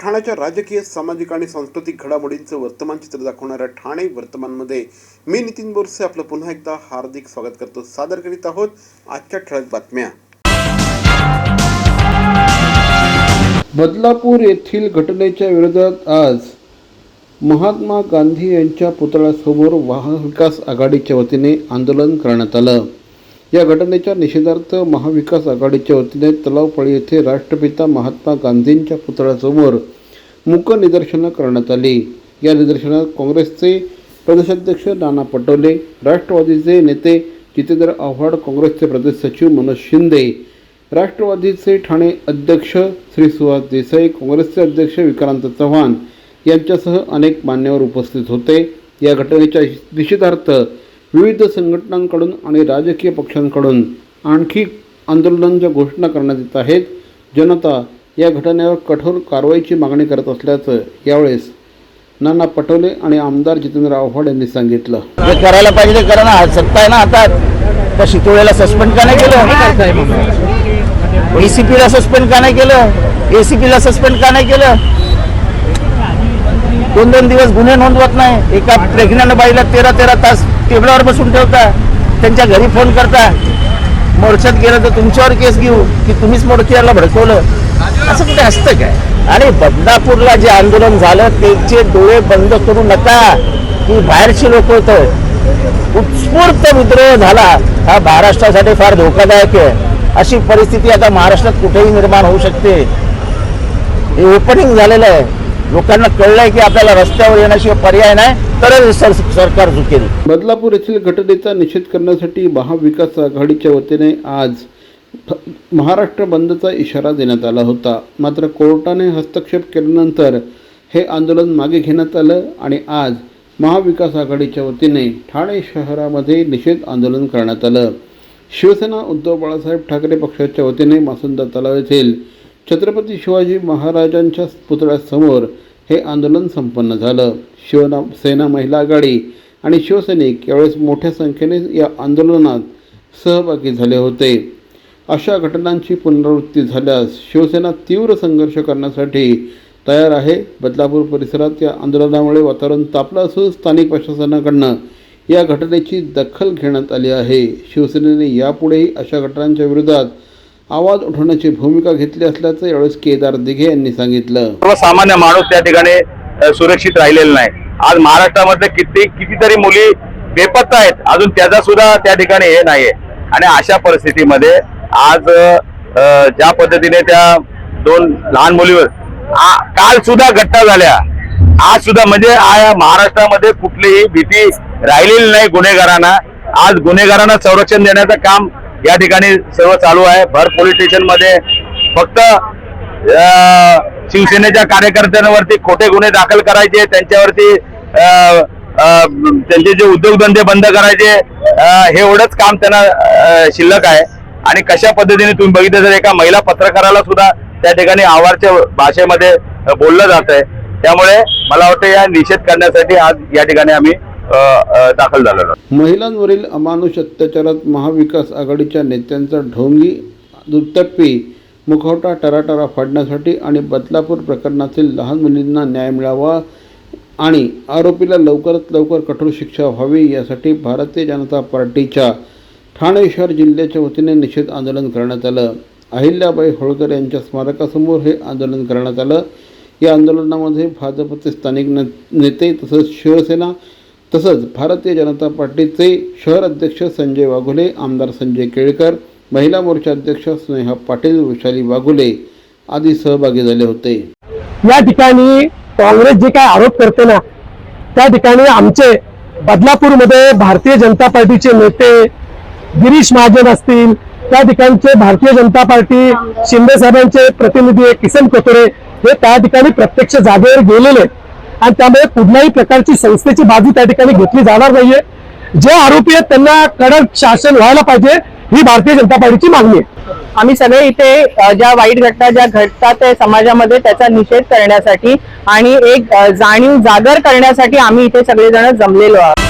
ठाण्याच्या राजकीय सामाजिक आणि सांस्कृतिक घडामोडींचं वर्तमान चित्र दाखवणाऱ्या ठाणे वर्तमानमध्ये मी नितीन बोरसे आपलं पुन्हा एकदा हार्दिक स्वागत करतो. सादर करीत आहोत आजच्या ठळक बातम्या. बदलापूर येथील घटनेच्या विरोधात आज महात्मा गांधी यांच्या पुतळ्यासमोर महाविकास आघाडीच्या वतीने आंदोलन करण्यात आलं. या घटनेच्या निषेधार्थ महाविकास आघाडीच्या वतीने तलावपाळी येथे राष्ट्रपिता महात्मा गांधींच्या पुतळ्यासमोर मूक निदर्शनं करण्यात आली. या निदर्शनात काँग्रेसचे प्रदेशाध्यक्ष नाना पटोले राष्ट्रवादीचे नेते जितेंद्र आव्हाड काँग्रेसचे प्रदेश सचिव मनोज शिंदे राष्ट्रवादीचे ठाणे अध्यक्ष श्री सुहास देसाई काँग्रेसचे अध्यक्ष विक्रांत चव्हाण यांच्यासह अनेक मान्यवर उपस्थित होते. या घटनेच्या निषेधार्थ विविध संघटनांकडून आणि राजकीय पक्षांकडून आणखी आंदोलनांच्या घोषणा करण्यात येत आहेत. जनता या घटनेवर कठोर कारवाईची मागणी करत असल्याचं यावेळेस नाना पटोले आणि आमदार जितेंद्र आव्हाड यांनी सांगितलं. करायला पाहिजे ते करा ना. सत्ता आहे ना आता. त्या शितोळेला सस्पेंड का नाही केलं? एसीपीला सस्पेंड का नाही केलं? एसीपीला सस्पेंड का नाही केलं? दोन दोन दिवस गुन्हे नोंदवत नाही. एका प्रेग्नंट बाईला तेरा तेरा तास टेबलावर बसून ठेवता. त्यांच्या घरी फोन करता. मोर्चात गेलं तर तुमच्यावर केस घेऊ की तुम्हीच मोर्चाला भडकवलं. असं कुठे असतं काय? आणि बदलापूरला जे आंदोलन झालं त्याचे डोळे बंद करू नका. की बाहेरची लोक होत. उत्स्फूर्त विद्रोह झाला. हा महाराष्ट्रासाठी फार धोकादायक आहे. अशी परिस्थिती आता महाराष्ट्रात कुठेही निर्माण होऊ शकते. हे ओपनिंग झालेलं आहे. लोकांना कळलंय की आपल्याला रस्त्यावर येण्याशिवाय पर्याय नाही तरच सर सरकार झुकेल. बदलापूर येथील घटनेचा निषेध करण्यासाठी महाविकास आघाडीच्या वतीने आज महाराष्ट्र बंदचा इशारा देण्यात आला होता. मात्र कोर्टाने हस्तक्षेप केल्यानंतर हे आंदोलन मागे घेण्यात आलं आणि आज महाविकास आघाडीच्या वतीने ठाणे शहरामध्ये निषेध आंदोलन करण्यात आलं. शिवसेना उद्धव बाळासाहेब ठाकरे पक्षाच्या वतीने मासुंदा तलाव येथील छत्रपती शिवाजी महाराजांच्या पुतळ्यासमोर हे आंदोलन संपन्न झालं. शिवना सेना महिला आघाडी आणि शिवसैनिक यावेळेस मोठ्या संख्येने या आंदोलनात सहभागी झाले होते. अशा घटनांची पुनरावृत्ती झाल्यास शिवसेना तीव्र संघर्ष करण्यासाठी तयार आहे. बदलापूर परिसरात या आंदोलनामुळे वातावरण तापलं असून स्थानिक प्रशासनाकडनं या घटनेची दखल घेण्यात आली आहे. शिवसेनेने यापुढेही अशा घटनांच्या विरोधात आवाज उठवण्याची भूमिका घेतली असल्याचं यावेळेस केदार दिघे यांनी सांगितलं. सर्वसामान्य माणूस त्या ठिकाणी सुरक्षित राहिलेला नाही. आज महाराष्ट्रामध्ये किती कितीतरी मुली बेपत्ता आहेत. अजून त्याचा सुद्धा त्या ठिकाणी हे नाहीये. आणि अशा परिस्थितीमध्ये आज ज्या पद्धतीने त्या दोन लहान मुलीवर आ- काल सुद्धा घटना झाल्या. आज सुद्धा म्हणजे महाराष्ट्रामध्ये कुठलीही भीती राहिलेली नाही गुन्हेगारांना. आज गुन्हेगारांना संरक्षण देण्याचं काम या ठिकाणी सर्व चालू आहे. भर पोलीस स्टेशनमध्ये फक्त शिवसेनेच्या कार्यकर्त्यांवरती खोटे गुन्हे दाखल करायचे त्यांच्यावरती त्यांचे जे उद्योगधंदे बंद करायचे हे एवढंच काम त्यांना शिल्लक आहे. आणि कशा पद्धतीने तुम्ही बघितलं तर एका महिला पत्रकाराला सुद्धा त्या ठिकाणी आवारच्या भाषेमध्ये बोललं जात आहे त्यामुळे मला वाटतं या निषेध करण्यासाठी आज या ठिकाणी आम्ही दाखल झालेलो महिलांवरील अमानुष अत्याचारात महाविकास आघाडीच्या नेत्यांचा ढोंगी दुटप्पी मुखवटा टराटरा फाडण्यासाठी आणि बदलापूर प्रकरणातील लहान मुलींना न्याय मिळावा आणि आरोपीला लवकरात लवकर कठोर शिक्षा व्हावी यासाठी भारतीय जनता पार्टीच्या ठाणे शहर जिल्ह्याच्या वतीने निषेध आंदोलन करण्यात आलं. अहिल्याबाई होळकर यांच्या स्मारकासमोर हे आंदोलन करण्यात आलं. या आंदोलनामध्ये भाजपचे स्थानिक नेते तसंच शिवसेना तसंच भारतीय जनता पार्टीचे शहर अध्यक्ष संजय वाघुले आमदार संजय केळकर महिला मोर्चा अध्यक्ष स्नेहा पाटील वैशाली वाघुले आदी सहभागी झाले होते. या ठिकाणी काँग्रेस जे काय आरोप करते ना त्या ठिकाणी आमचे बदलापूरमध्ये भारतीय जनता पार्टीचे नेते गिरीश महाजन असतील त्या ठिकाणचे भारतीय जनता पार्टी शिंदे साहेबांचे प्रतिनिधी किसन कोतोरे हे त्या ठिकाणी प्रत्यक्ष जागेवर गेलेले आणि त्यामुळे कुठल्याही प्रकारची संस्थेची बाजू त्या ठिकाणी घेतली जाणार नाहीये. जे आरोपी आहेत त्यांना कडक शासन व्हायला पाहिजे ही भारतीय जनता पार्टीची मागणी आहे. आम्ही सगळे इथे ज्या वाईट घटना ज्या घडतात समाजामध्ये त्याचा निषेध करण्यासाठी आणि एक जाणीव जागर करण्यासाठी आम्ही इथे सगळेजण जमलेलो आहोत.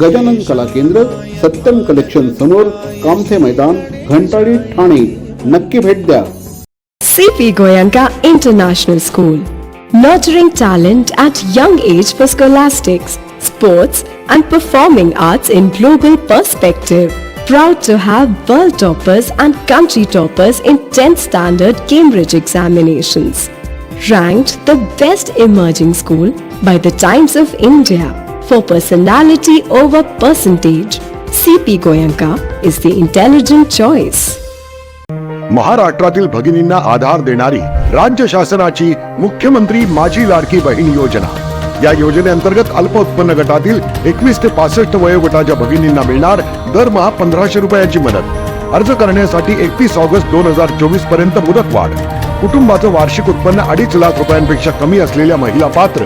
गजानन कला केंद्र सत्यम कलेक्शन समोर कामथे मैदान घंटाळी ठाणे नक्की भेट द्या CP Goyanka International School, nurturing talent at young age for scholastics, sports, and performing arts in global perspective. Proud to have world toppers and country toppers in 10th standard Cambridge examinations. Ranked the best emerging school by the Times of India For personality over percentage. CP Goyanka is the intelligent choice. महाराष्ट्रातील भगिनींना आधार देणारी राज्य शासनाची मुख्यमंत्री माझी लाडकी बहीण योजना या योजनेअंतर्गत अल्प उत्पन्न गटातील एकवीस ते पासष्ट वयोगटाच्या भगिनींना मिळणार दरमहा पंधराशे रुपयाची मदत अर्ज करण्यासाठी एकतीस ऑगस्ट दोन हजार चोवीसपर्यंत मुदतवाढ कुटुंबाचं वार्षिक उत्पन्न अडीच लाख रुपयांपेक्षा कमी असलेल्या महिला पात्र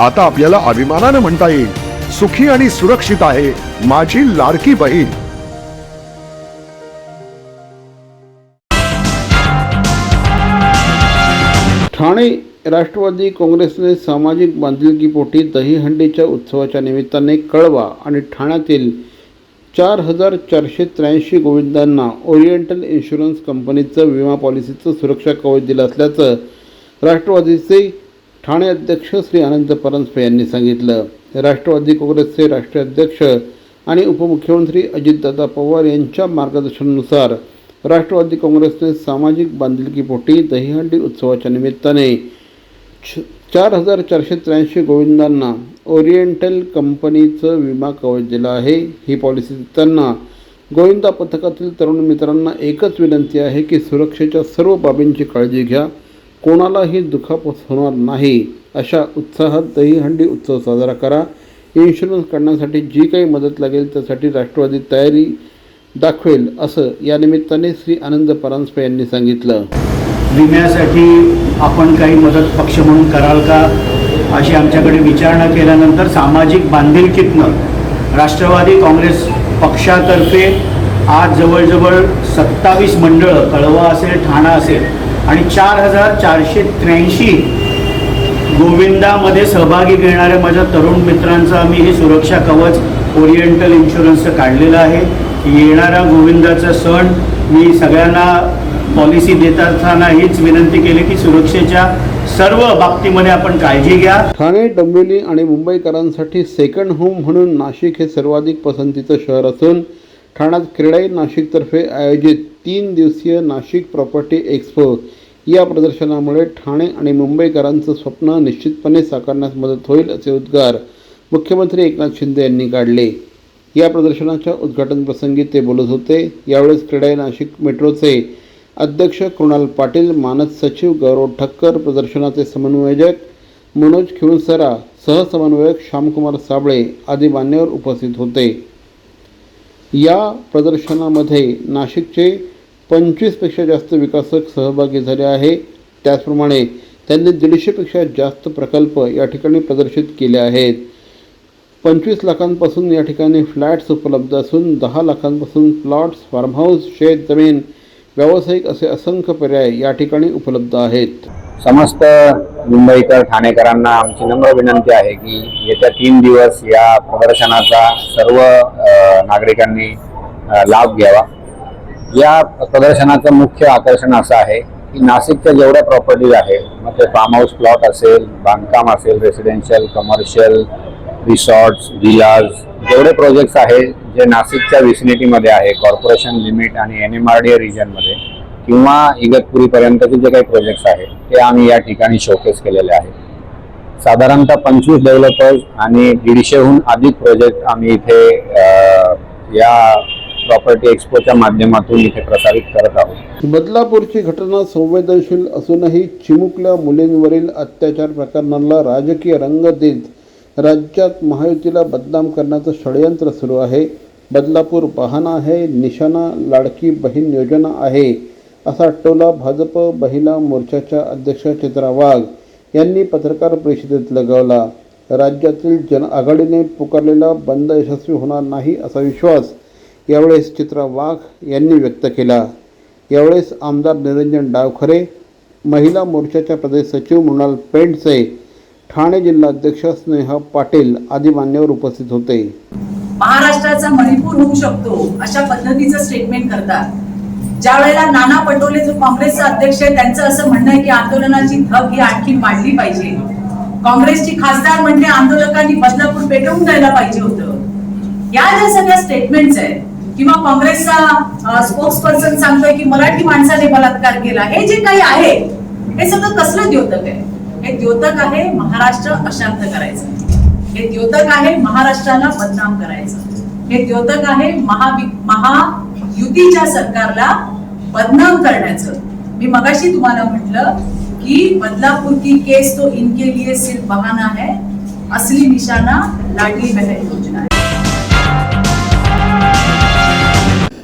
आता आपल्याला अभिमानानं म्हणता येईल सुखी आणि सुरक्षित आहे माझी लाडकी बहीण. ठाणे राष्ट्रवादी काँग्रेसने सामाजिक बांधिलकीपोटी दहीहंडीच्या उत्सवाच्या निमित्ताने कळवा आणि ठाण्यातील चार हजार चारशे त्र्याऐंशी गोविंदांना ओरिएंटल इन्शुरन्स कंपनीचं विमा पॉलिसीचं सुरक्षा कवच दिलं असल्याचं राष्ट्रवादीचे ठाणे अध्यक्ष श्री अनंत परांजपे यांनी सांगितलं राष्ट्रवादी काँग्रेसचे राष्ट्रीय अध्यक्ष आणि उपमुख्यमंत्री अजितदादा पवार यांच्या मार्गदर्शनानुसार राष्ट्रवादी काँग्रेसने सामाजिक बांधिलकीपोटी दहीहंडी उत्सवाच्या निमित्ताने छ- चार हजार चारशे त्र्याऐंशी गोविंदांना ओरिएंटल कंपनीचं विमा कवच दिलं आहे. ही पॉलिसी देताना गोविंदा पथकातील तरुण मित्रांना एकच विनंती आहे की सुरक्षेच्या सर्व बाबींची काळजी घ्या. कोणालाही दुखापत होणार नाही अशा उत्साहात दहीहंडी उत्सव साजरा करा. इन्शुरन्स काढण्यासाठी जी काही मदत लागेल त्यासाठी राष्ट्रवादी तयारी दाखवेल असं या निमित्ताने श्री आनंद परांजपे यांनी सांगितलं. विम्यासाठी आपण काही मदत पक्ष म्हणून कराल का अशी आमच्याकडे विचारणा केल्यानंतर सामाजिक बांधिलकीतनं राष्ट्रवादी काँग्रेस पक्षातर्फे आज जवळजवळ सत्तावीस मंडळं कळवा असेल ठाणा असेल आणि चार हजार चारशे त्र्याऐंशी गोविंदामध्ये सहभागी घेणाऱ्या माझ्या तरुण मित्रांचं आम्ही हे सुरक्षा कवच ओरिएंटल इन्शुरन्सचं काढलेलं आहे. येणारा गोविंदाचा सण मी सगळ्यांना पॉलिसी देत असताना हीच विनंती केली की सुरक्षेच्या सर्व बाबतीमध्ये आपण काळजी घ्या. ठाणे डोंबिवली आणि मुंबईकरांसाठी सेकंड होम म्हणून नाशिक हे सर्वाधिक पसंतीचं शहर असून ठाण्यात क्रीडाई नाशिकतर्फे आयोजित तीन दिवसीय नाशिक प्रॉपर्टी एक्सपो. या प्रदर्शनामुळे ठाणे आणि मुंबईकरांचं स्वप्न निश्चितपणे साकारण्यास मदत होईल असे उद्गार मुख्यमंत्री एकनाथ शिंदे यांनी काढले. या प्रदर्शनाच्या उद्घाटनप्रसंगी ते बोलत होते. यावेळेस क्रीडाई नाशिक मेट्रोचे अध्यक्ष कृणाल पाटील मानस सचिव गौरव ठक्कर प्रदर्शनाचे समन्वयक मनोज खिवसरा सहसमन्वयक श्यामकुमार साबळे आदी मान्यवर उपस्थित होते. या प्रदर्शनामध्ये नाशिकचे पंचवीसपेक्षा जास्त विकासक सहभागी झाले आहे. त्याचप्रमाणे त्यांनी दीडशेपेक्षा जास्त प्रकल्प या ठिकाणी प्रदर्शित केले आहेत. पंचवीस लाखांपासून या ठिकाणी फ्लॅट्स उपलब्ध असून दहा लाखांपासून प्लॉट्स फार्म हाऊस शेत जमीन व्यावसायिक असे असंख्य पर्याय या ठिकाणी उपलब्ध आहेत. समस्त मुंबईकर ठाणेकरांना आमची नम्र विनंती आहे की येत्या तीन दिवस या प्रदर्शनाचा सर्व नागरिकांनी लाभ घ्यावा. या प्रदर्शनाचं मुख्य आकर्षण असं आहे की नाशिकच्या जेवढ्या प्रॉपर्टीज आहेत मग ते फार्म हाऊस प्लॉट असेल बांधकाम असेल रेसिडेन्शियल कमर्शियल रिसॉर्ट्स विलाज जेवढे प्रोजेक्ट्स आहेत जे नाशिकच्या विसिनिटीमध्ये आहे कॉर्पोरेशन लिमिट आणि N M R D A रिजनमध्ये किंवा इगतपुरीपर्यंतचे जे काही प्रोजेक्ट्स आहेत ते आम्ही या ठिकाणी शोकेस केलेले आहेत. साधारणतः पंचवीस डेव्हलपर्स आणि दीडशेहून अधिक प्रोजेक्ट आम्ही इथे या प्रॉपर्टी एक्सपोच्या माध्यमातून इथे प्रसारित करत आहोत. बदलापूरची घटना संवेदनशील असूनही चिमुकल्या मुलींवरील अत्याचार प्रकरणांना राजकीय रंग देत राज्यात महायुतीला बदनाम करण्याचं षडयंत्र सुरू आहे. बदलापूर बहाणा आहे निशाणा लाडकी बहीण योजना आहे असा टोला भाजप महिला मोर्चाच्या अध्यक्ष चित्रा वाघ यांनी पत्रकार परिषदेत लगावला. राज्यातील जन आघाडीने पुकारलेला बंद यशस्वी होणार नाही असा विश्वास यावेळेस चित्रा वाघ यांनी व्यक्त केला. यावेळेस आमदार निरंजन डावखरे महिला मोर्चाच्या प्रदेश सचिव मृणाल पेंडसे ठाणे जिल्हाध्यक्ष स्नेहा पाटील आदी मान्यवर उपस्थित होते. महाराष्ट्राचा मणिपूर होऊ शकतो अशा पद्धतीचं स्टेटमेंट करतात. ज्या वेळेला नाना पटोले जो काँग्रेसचा अध्यक्ष आहे त्यांचं असं म्हणणं आहे की आंदोलनाची धग ही आणखी वाढली पाहिजे. काँग्रेसची खासदार म्हणजे आंदोलकांनी बदलापूर पेटवून द्यायला पाहिजे होतं. या ज्या सगळ्या स्टेटमेंट्स आहेत किंवा काँग्रेसचा स्पोक्स पर्सन सांगतोय की मराठी माणसाने बलात्कार केला. हे जे काही आहे हे सगळं कसलं द्योतक आहे? हे द्योतक आहे महाराष्ट्र अशांत करायचं. हे द्योतक आहे महाराष्ट्राला बदनाम करायचं. हे द्योतक आहे महावि महायुतीच्या सरकारला बदनाम करण्याचं. मी मगाशी तुम्हाला म्हटलं की बदलापूर की केस तो इनके लिए सिर्फ बहाना है असली निशाना लाडली बहन योजना है.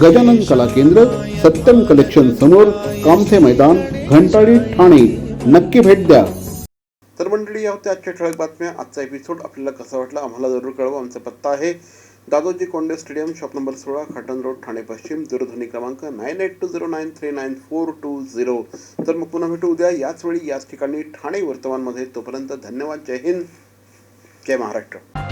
गजानन कला केंद्र सत्यम कलेक्शन समोर कामथे मैदान घंटाळी ठाणे. नक्की भेट द्या. तर मंडळी या होत्या आजच्या ठळक बातम्या. आजचा एपिसोड आपल्याला कसा वाटला आम्हाला जरूर कळवा. आमचा पत्ता आहे Dadoji Konde stadium shop number सोळा खाटन रोड ठाणे पश्चिम दूरध्वनी क्रमांक nine eight two zero nine three nine four two zero तर मग पुन्हा भेटू उद्या. याच वेळी याच ठिकाणी ठाणे वर्तमानमध्ये. तोपर्यंत धन्यवाद. जय हिंद. जय महाराष्ट्र.